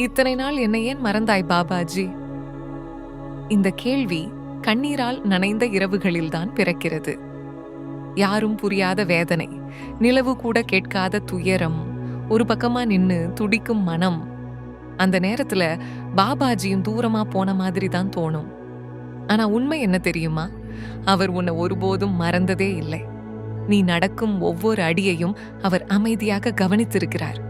இத்தனை நாள் என்னை ஏன் மறந்தாய் பாபாஜி? இந்த கேள்வி கண்ணீரால் நனைந்த இரவுகளில்தான் பிறக்கிறது. யாரும் புரியாத வேதனை நிலவு கூட கேட்காத துயரம் ஒரு பக்கமா நின்னு துடிக்கும் மனம். அந்த நேரத்துல பாபாஜியும் தூரமா போன மாதிரி தான் தோணும். ஆனா உண்மை என்ன தெரியுமா? அவர் உன்னை ஒருபோதும் மறந்ததே இல்லை. நீ நடக்கும் ஒவ்வொரு அடியையும் அவர் அமைதியாக கவனித்திருக்கிறார்.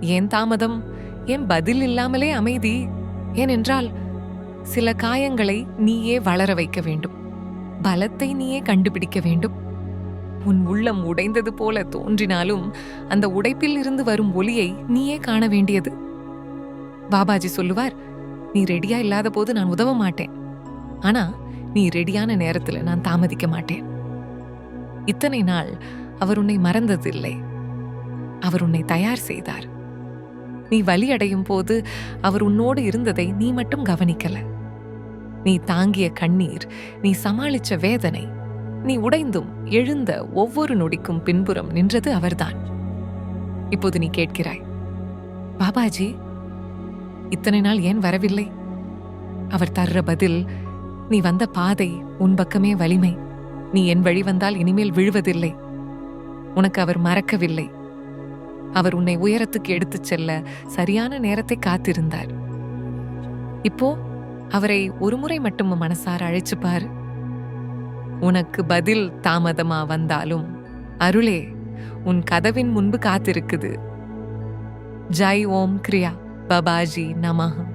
ஏன் தாமதம்? ஏன் பதில் இல்லாமலே அமைதி? ஏனென்றால் சில காயங்களை நீயே வளர வைக்க வேண்டும். பலத்தை நீயே கண்டுபிடிக்க வேண்டும். உன் உள்ளம் உடைந்தது போல தோன்றினாலும் அந்த உடைப்பில் இருந்து வரும் ஒளியை நீயே காண வேண்டியது. பாபாஜி சொல்லுவார் நீ ரெடியா இல்லாத போது நான் உதவ மாட்டேன். ஆனா நீ ரெடியான நேரத்துல நான் தாமதிக்க மாட்டேன். இத்தனை நாள் அவர் உன்னை மறந்ததில்லை. அவர் உன்னை தயார் செய்தார். நீ வலி அடையும் போது அவர் உன்னோடு இருந்ததை நீ மட்டும் கவனிக்கல. நீ தாங்கிய கண்ணீர் நீ சமாளிச்ச வேதனை நீ உடைந்தும் எழுந்த ஒவ்வொரு நொடிக்கும் பின்புறம் நின்றது அவர்தான். இப்போது நீ கேட்கிறாய் பாபாஜி இத்தனை நாள் ஏன் வரவில்லை? அவர் தர்ற பதில் நீ வந்த பாதை உன் பக்கமே வலிமை. நீ என் வழி வந்தால் இனிமேல் விழுவதில்லை. உனக்கு அவர் மறக்கவில்லை. அவர் உன்னை உயரத்துக்கு எடுத்துச் செல்ல சரியான நேரத்தை காத்திருந்தார். இப்போ அவரை ஒருமுறை மட்டும் மனசார அழைச்சுப்பார் உனக்கு பதில் தாமதமா வந்தாலும் அருளே உன் கதவின் முன்பு காத்திருக்குது. ஜெய் ஓம் கிரியா பபாஜி நமஹம்